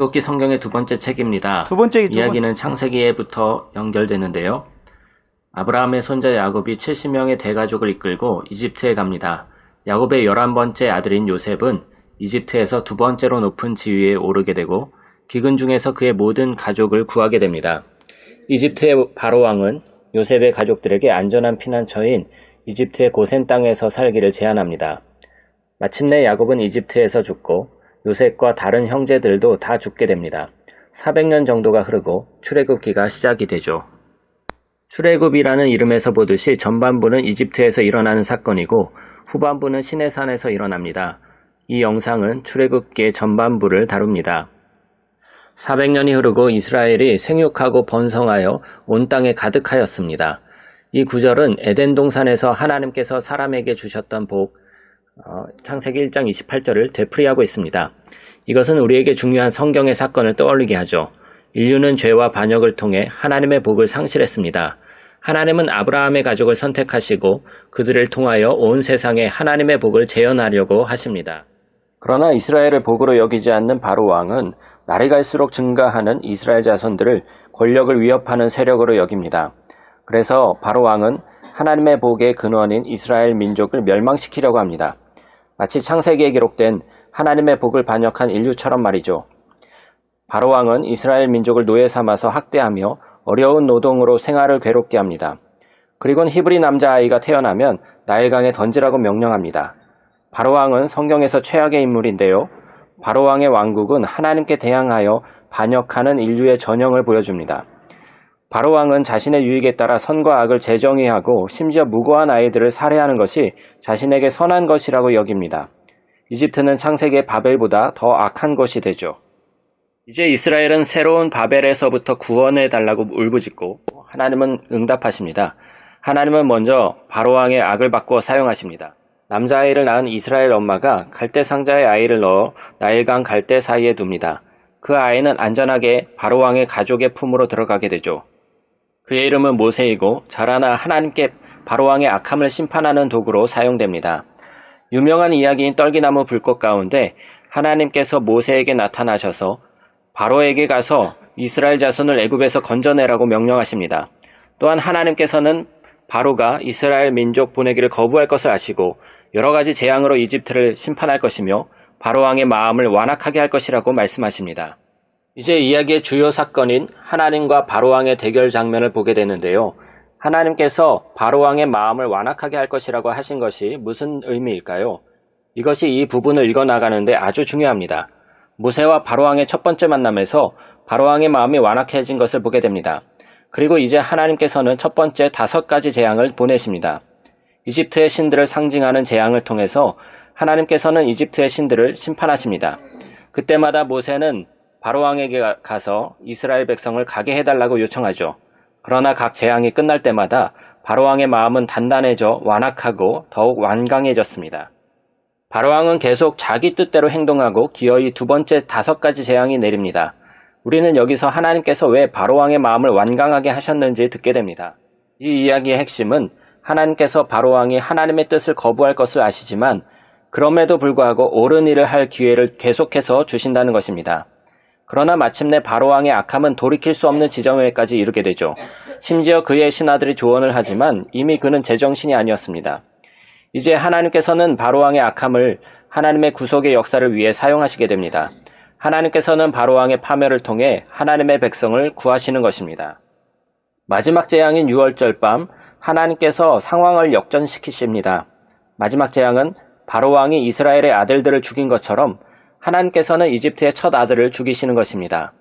출애굽기 성경의 두 번째 책입니다. 두 번째 두 이야기는 창세기에부터 연결되는데요. 아브라함의 손자 야곱이 70명의 대가족을 이끌고 이집트에 갑니다. 야곱의 11번째 아들인 요셉은 이집트에서 두 번째로 높은 지위에 오르게 되고 기근 중에서 그의 모든 가족을 구하게 됩니다. 이집트의 바로 왕은 요셉의 가족들에게 안전한 피난처인 이집트의 고센 땅에서 살기를 제안합니다. 마침내 야곱은 이집트에서 죽고 요셉과 다른 형제들도 다 죽게 됩니다. 400년 정도가 흐르고 출애굽기가 시작이 되죠. 출애굽이라는 이름에서 보듯이 전반부는 이집트에서 일어나는 사건이고 후반부는 시내산에서 일어납니다. 이 영상은 출애굽기의 전반부를 다룹니다. 400년이 흐르고 이스라엘이 생육하고 번성하여 온 땅에 가득하였습니다. 이 구절은 에덴 동산에서 하나님께서 사람에게 주셨던 복, 어, 창세기 1장 28절을 되풀이하고 있습니다. 이것은 우리에게 중요한 성경의 사건을 떠올리게 하죠. 인류는 죄와 반역을 통해 하나님의 복을 상실했습니다. 하나님은 아브라함의 가족을 선택하시고 그들을 통하여 온 세상에 하나님의 복을 재현하려고 하십니다. 그러나 이스라엘을 복으로 여기지 않는 바로 왕은 날이 갈수록 증가하는 이스라엘 자손들을 권력을 위협하는 세력으로 여깁니다. 그래서 바로 왕은 하나님의 복의 근원인 이스라엘 민족을 멸망시키려고 합니다. 마치 창세기에 기록된 하나님의 복을 반역한 인류처럼 말이죠. 바로 왕은 이스라엘 민족을 노예 삼아서 학대하며 어려운 노동으로 생활을 괴롭게 합니다. 그리곤 히브리 남자아이가 태어나면 나일강에 던지라고 명령합니다. 바로 왕은 성경에서 최악의 인물인데요. 바로 왕의 왕국은 하나님께 대항하여 반역하는 인류의 전형을 보여줍니다. 바로 왕은 자신의 유익에 따라 선과 악을 재정의하고 심지어 무고한 아이들을 살해하는 것이 자신에게 선한 것이라고 여깁니다. 이집트는 창세기의 바벨보다 더 악한 것이 되죠. 이제 이스라엘은 새로운 바벨에서부터 구원해 달라고 울부짖고 하나님은 응답하십니다. 하나님은 먼저 바로왕의 악을 바꾸어 사용하십니다. 남자아이를 낳은 이스라엘 엄마가 갈대 상자에 아이를 넣어 나일강 갈대 사이에 둡니다. 그 아이는 안전하게 바로왕의 가족의 품으로 들어가게 되죠. 그의 이름은 모세이고 자라나 하나님께 바로왕의 악함을 심판하는 도구로 사용됩니다. 유명한 이야기인 떨기나무 불꽃 가운데 하나님께서 모세에게 나타나셔서 바로에게 가서 이스라엘 자손을 애굽에서 건져내라고 명령하십니다. 또한 하나님께서는 바로가 이스라엘 민족 보내기를 거부할 것을 아시고 여러 가지 재앙으로 이집트를 심판할 것이며 바로 왕의 마음을 완악하게 할 것이라고 말씀하십니다. 이제 이야기의 주요 사건인 하나님과 바로 왕의 대결 장면을 보게 되는데요. 하나님께서 바로 왕의 마음을 완악하게 할 것이라고 하신 것이 무슨 의미일까요? 이것이 이 부분을 읽어 나가는데 아주 중요합니다. 모세와 바로왕의 첫 번째 만남에서 바로왕의 마음이 완악해진 것을 보게 됩니다. 그리고 이제 하나님께서는 첫 번째 다섯 가지 재앙을 보내십니다. 이집트의 신들을 상징하는 재앙을 통해서 하나님께서는 이집트의 신들을 심판하십니다. 그때마다 모세는 바로왕에게 가서 이스라엘 백성을 가게 해달라고 요청하죠. 그러나 각 재앙이 끝날 때마다 바로왕의 마음은 단단해져 완악하고 더욱 완강해졌습니다. 바로왕은 계속 자기 뜻대로 행동하고 기어이 두 번째 다섯 가지 재앙이 내립니다. 우리는 여기서 하나님께서 왜 바로왕의 마음을 완강하게 하셨는지 듣게 됩니다. 이 이야기의 핵심은 하나님께서 바로왕이 하나님의 뜻을 거부할 것을 아시지만 그럼에도 불구하고 옳은 일을 할 기회를 계속해서 주신다는 것입니다. 그러나 마침내 바로왕의 악함은 돌이킬 수 없는 지점에까지 이르게 되죠. 심지어 그의 신하들이 조언을 하지만 이미 그는 제정신이 아니었습니다. 이제 하나님께서는 바로왕의 악함을 하나님의 구속의 역사를 위해 사용하시게 됩니다. 하나님께서는 바로왕의 파멸을 통해 하나님의 백성을 구하시는 것입니다. 마지막 재앙인 6월절 밤 하나님께서 상황을 역전시키십니다. 마지막 재앙은 바로왕이 이스라엘의 아들들을 죽인 것처럼 하나님께서는 이집트의 첫 아들을 죽이시는 것입니다.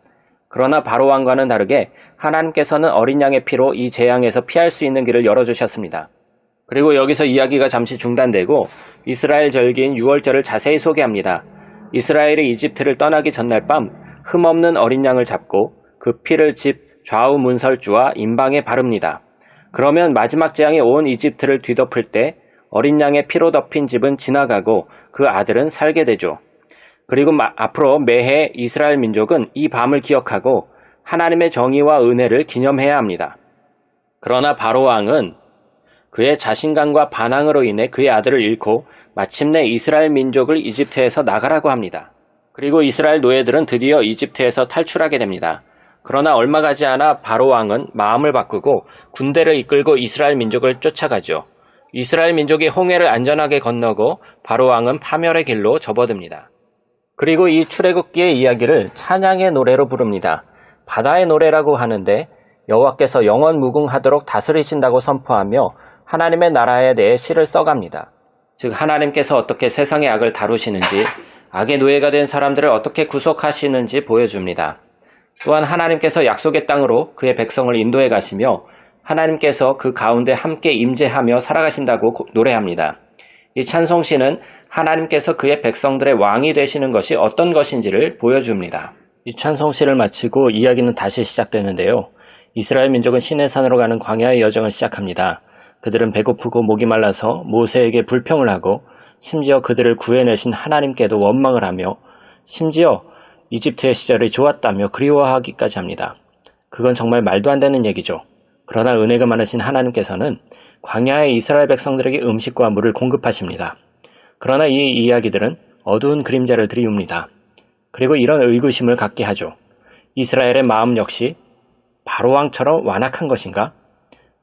그러나 바로 왕과는 다르게 하나님께서는 어린 양의 피로 이 재앙에서 피할 수 있는 길을 열어주셨습니다. 그리고 여기서 이야기가 잠시 중단되고 이스라엘 절기인 6월절을 자세히 소개합니다. 이스라엘이 이집트를 떠나기 전날 밤 흠없는 어린 양을 잡고 그 피를 집 좌우 문설주와 임방에 바릅니다. 그러면 마지막 재앙이 온 이집트를 뒤덮을 때 어린 양의 피로 덮인 집은 지나가고 그 아들은 살게 되죠. 그리고 마, 앞으로 매해 이스라엘 민족은 이 밤을 기억하고 하나님의 정의와 은혜를 기념해야 합니다. 그러나 바로 왕은 그의 자신감과 반항으로 인해 그의 아들을 잃고 마침내 이스라엘 민족을 이집트에서 나가라고 합니다. 그리고 이스라엘 노예들은 드디어 이집트에서 탈출하게 됩니다. 그러나 얼마 가지 않아 바로 왕은 마음을 바꾸고 군대를 이끌고 이스라엘 민족을 쫓아가죠. 이스라엘 민족이 홍해를 안전하게 건너고 바로 왕은 파멸의 길로 접어듭니다. 그리고 이 출애굽기의 이야기를 찬양의 노래로 부릅니다. 바다의 노래라고 하는데 여호와께서 영원 무궁하도록 다스리신다고 선포하며 하나님의 나라에 대해 시를 써갑니다. 즉 하나님께서 어떻게 세상의 악을 다루시는지 악의 노예가 된 사람들을 어떻게 구속하시는지 보여줍니다. 또한 하나님께서 약속의 땅으로 그의 백성을 인도해 가시며 하나님께서 그 가운데 함께 임재하며 살아가신다고 노래합니다. 이 찬송시는 하나님께서 그의 백성들의 왕이 되시는 것이 어떤 것인지를 보여줍니다. 이 찬송시를 마치고 이야기는 다시 시작되는데요. 이스라엘 민족은 시내산으로 가는 광야의 여정을 시작합니다. 그들은 배고프고 목이 말라서 모세에게 불평을 하고 심지어 그들을 구해내신 하나님께도 원망을 하며 심지어 이집트의 시절이 좋았다며 그리워하기까지 합니다. 그건 정말 말도 안 되는 얘기죠. 그러나 은혜가 많으신 하나님께서는 광야의 이스라엘 백성들에게 음식과 물을 공급하십니다. 그러나 이 이야기들은 어두운 그림자를 드리웁니다. 그리고 이런 의구심을 갖게 하죠. 이스라엘의 마음 역시 바로왕처럼 완악한 것인가?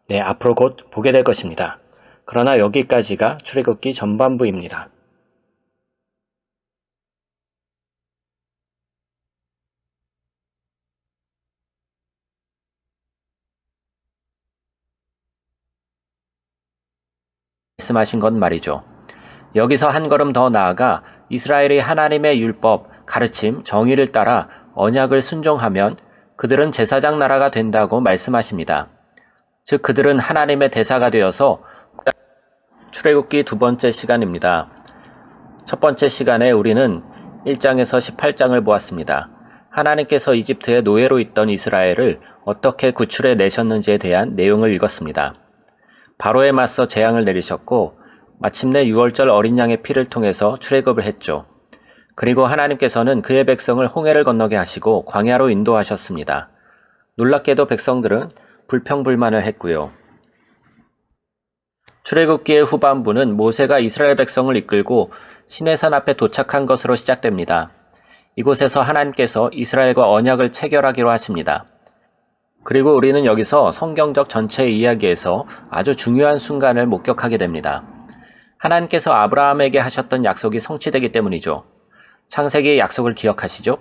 네, 앞으로 곧 보게 될 것입니다. 그러나 여기까지가 출애굽기 전반부입니다. 말씀하신 건 말이죠. 여기서 한 걸음 더 나아가 이스라엘이 하나님의 율법, 가르침, 정의를 따라 언약을 순종하면 그들은 제사장 나라가 된다고 말씀하십니다. 즉 그들은 하나님의 대사가 되어서 출애굽기 두 번째 시간입니다. 첫 번째 시간에 우리는 1장에서 18장을 보았습니다. 하나님께서 이집트의 노예로 있던 이스라엘을 어떻게 구출해 내셨는지에 대한 내용을 읽었습니다. 바로에 맞서 재앙을 내리셨고 마침내 6월절 어린 양의 피를 통해서 출애굽을 했죠. 그리고 하나님께서는 그의 백성을 홍해를 건너게 하시고 광야로 인도하셨습니다. 놀랍게도 백성들은 불평불만을 했고요. 출애굽기의 후반부는 모세가 이스라엘 백성을 이끌고 시내산 앞에 도착한 것으로 시작됩니다. 이곳에서 하나님께서 이스라엘과 언약을 체결하기로 하십니다. 그리고 우리는 여기서 성경적 전체 이야기에서 아주 중요한 순간을 목격하게 됩니다. 하나님께서 아브라함에게 하셨던 약속이 성취되기 때문이죠. 창세기의 약속을 기억하시죠?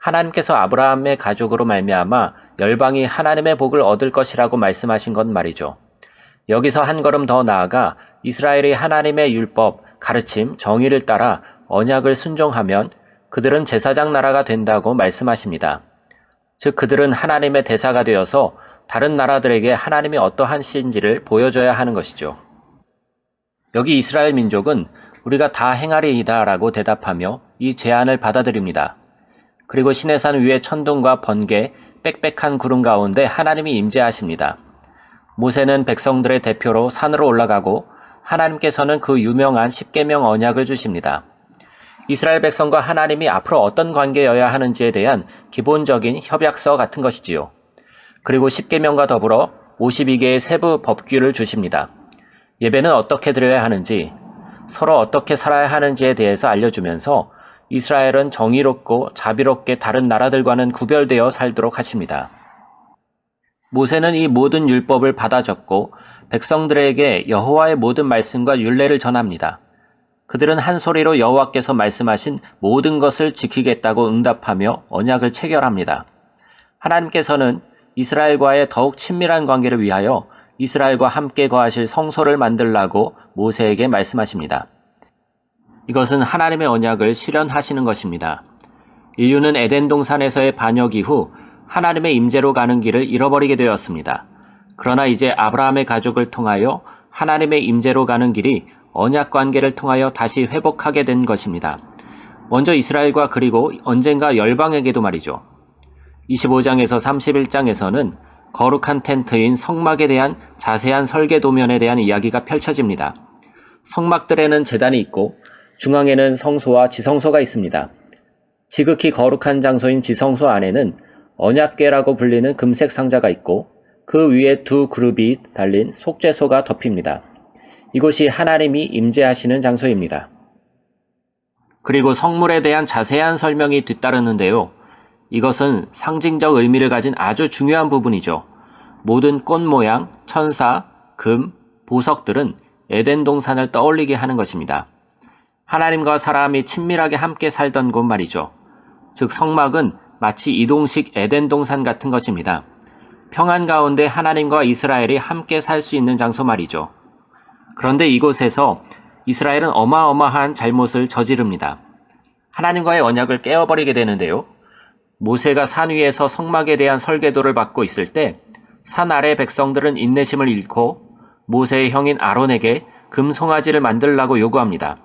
하나님께서 아브라함의 가족으로 말미암아 열방이 하나님의 복을 얻을 것이라고 말씀하신 건 말이죠. 여기서 한 걸음 더 나아가 이스라엘이 하나님의 율법, 가르침, 정의를 따라 언약을 순종하면 그들은 제사장 나라가 된다고 말씀하십니다. 즉 그들은 하나님의 대사가 되어서 다른 나라들에게 하나님이 어떠한 신지를 보여줘야 하는 것이죠. 여기 이스라엘 민족은 우리가 다 행하리이다 라고 대답하며 이 제안을 받아들입니다. 그리고 시내산 위에 천둥과 번개, 빽빽한 구름 가운데 하나님이 임재하십니다. 모세는 백성들의 대표로 산으로 올라가고 하나님께서는 그 유명한 십계명 언약을 주십니다. 이스라엘 백성과 하나님이 앞으로 어떤 관계여야 하는지에 대한 기본적인 협약서 같은 것이지요. 그리고 십계명과 더불어 52개의 세부 법규를 주십니다. 예배는 어떻게 드려야 하는지, 서로 어떻게 살아야 하는지에 대해서 알려주면서 이스라엘은 정의롭고 자비롭게 다른 나라들과는 구별되어 살도록 하십니다. 모세는 이 모든 율법을 받아 적고 백성들에게 여호와의 모든 말씀과 율례를 전합니다. 그들은 한 소리로 여호와께서 말씀하신 모든 것을 지키겠다고 응답하며 언약을 체결합니다. 하나님께서는 이스라엘과의 더욱 친밀한 관계를 위하여 이스라엘과 함께 거하실 성소를 만들라고 모세에게 말씀하십니다. 이것은 하나님의 언약을 실현하시는 것입니다. 인류는 에덴 동산에서의 반역 이후 하나님의 임재로 가는 길을 잃어버리게 되었습니다. 그러나 이제 아브라함의 가족을 통하여 하나님의 임재로 가는 길이 언약 관계를 통하여 다시 회복하게 된 것입니다. 먼저 이스라엘과 그리고 언젠가 열방에게도 말이죠. 25장에서 31장에서는 거룩한 텐트인 성막에 대한 자세한 설계 도면에 대한 이야기가 펼쳐집니다. 성막들에는 재단이 있고 중앙에는 성소와 지성소가 있습니다. 지극히 거룩한 장소인 지성소 안에는 언약계라고 불리는 금색 상자가 있고 그 위에 두 그룹이 달린 속죄소가 덮입니다. 이곳이 하나님이 임재하시는 장소입니다. 그리고 성물에 대한 자세한 설명이 뒤따르는데요. 이것은 상징적 의미를 가진 아주 중요한 부분이죠. 모든 꽃 모양, 천사, 금, 보석들은 에덴 동산을 떠올리게 하는 것입니다. 하나님과 사람이 친밀하게 함께 살던 곳 말이죠. 즉 성막은 마치 이동식 에덴 동산 같은 것입니다. 평안 가운데 하나님과 이스라엘이 함께 살 수 있는 장소 말이죠. 그런데 이곳에서 이스라엘은 어마어마한 잘못을 저지릅니다. 하나님과의 언약을 깨어버리게 되는데요. 모세가 산 위에서 성막에 대한 설계도를 받고 있을 때 산 아래 백성들은 인내심을 잃고 모세의 형인 아론에게 금송아지를 만들라고 요구합니다.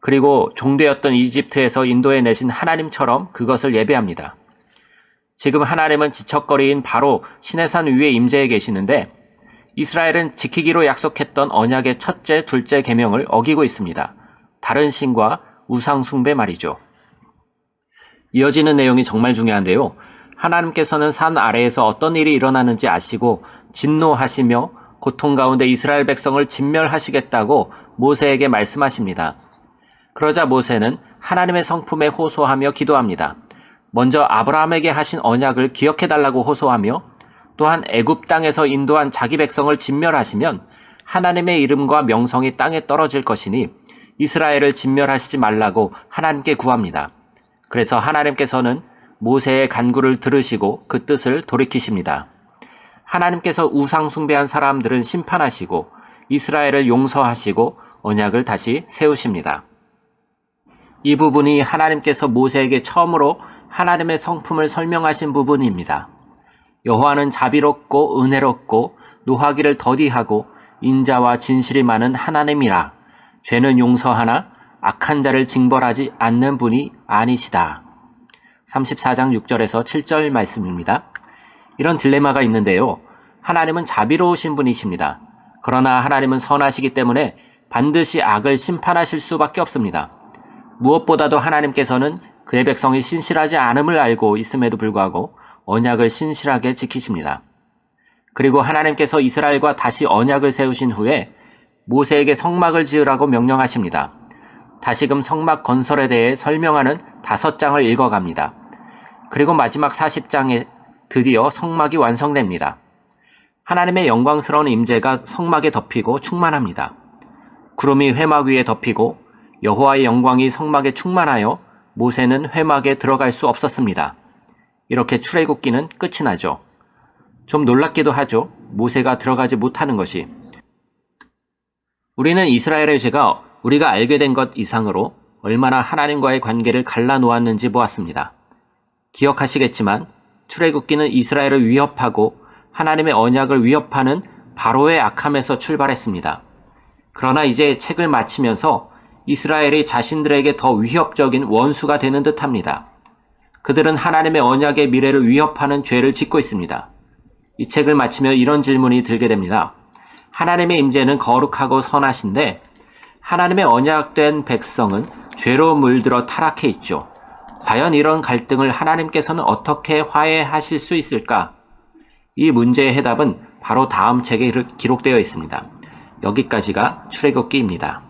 그리고 종되었던 이집트에서 인도해 내신 하나님처럼 그것을 예배합니다. 지금 하나님은 지척거리인 바로 시내산 위에 임재해 계시는데 이스라엘은 지키기로 약속했던 언약의 첫째, 둘째 계명을 어기고 있습니다. 다른 신과 우상 숭배 말이죠. 이어지는 내용이 정말 중요한데요. 하나님께서는 산 아래에서 어떤 일이 일어나는지 아시고 진노하시며 고통 가운데 이스라엘 백성을 진멸하시겠다고 모세에게 말씀하십니다. 그러자 모세는 하나님의 성품에 호소하며 기도합니다. 먼저 아브라함에게 하신 언약을 기억해 달라고 호소하며 또한 애굽 땅에서 인도한 자기 백성을 진멸하시면 하나님의 이름과 명성이 땅에 떨어질 것이니 이스라엘을 진멸하시지 말라고 하나님께 구합니다. 그래서 하나님께서는 모세의 간구를 들으시고 그 뜻을 돌이키십니다. 하나님께서 우상 숭배한 사람들은 심판하시고 이스라엘을 용서하시고 언약을 다시 세우십니다. 이 부분이 하나님께서 모세에게 처음으로 하나님의 성품을 설명하신 부분입니다. 여호와는 자비롭고 은혜롭고 노하기를 더디하고 인자와 진실이 많은 하나님이라 죄는 용서하나 악한 자를 징벌하지 않는 분이 아니시다. 34장 6절에서 7절 말씀입니다. 이런 딜레마가 있는데요. 하나님은 자비로우신 분이십니다. 그러나 하나님은 선하시기 때문에 반드시 악을 심판하실 수밖에 없습니다. 무엇보다도 하나님께서는 그의 백성이 신실하지 않음을 알고 있음에도 불구하고 언약을 신실하게 지키십니다. 그리고 하나님께서 이스라엘과 다시 언약을 세우신 후에 모세에게 성막을 지으라고 명령하십니다. 다시금 성막 건설에 대해 설명하는 다섯 장을 읽어갑니다. 그리고 마지막 40장에 드디어 성막이 완성됩니다. 하나님의 영광스러운 임재가 성막에 덮이고 충만합니다. 구름이 회막 위에 덮이고 여호와의 영광이 성막에 충만하여 모세는 회막에 들어갈 수 없었습니다. 이렇게 출애굽기는 끝이 나죠. 좀 놀랍기도 하죠. 모세가 들어가지 못하는 것이. 우리는 이스라엘의 죄가 우리가 알게 된 것 이상으로 얼마나 하나님과의 관계를 갈라놓았는지 보았습니다. 기억하시겠지만 출애굽기는 이스라엘을 위협하고 하나님의 언약을 위협하는 바로의 악함에서 출발했습니다. 그러나 이제 책을 마치면서 이스라엘이 자신들에게 더 위협적인 원수가 되는 듯 합니다. 그들은 하나님의 언약의 미래를 위협하는 죄를 짓고 있습니다. 이 책을 마치며 이런 질문이 들게 됩니다. 하나님의 임재는 거룩하고 선하신데 하나님의 언약된 백성은 죄로 물들어 타락해 있죠. 과연 이런 갈등을 하나님께서는 어떻게 화해하실 수 있을까? 이 문제의 해답은 바로 다음 책에 기록되어 있습니다. 여기까지가 출애굽기입니다.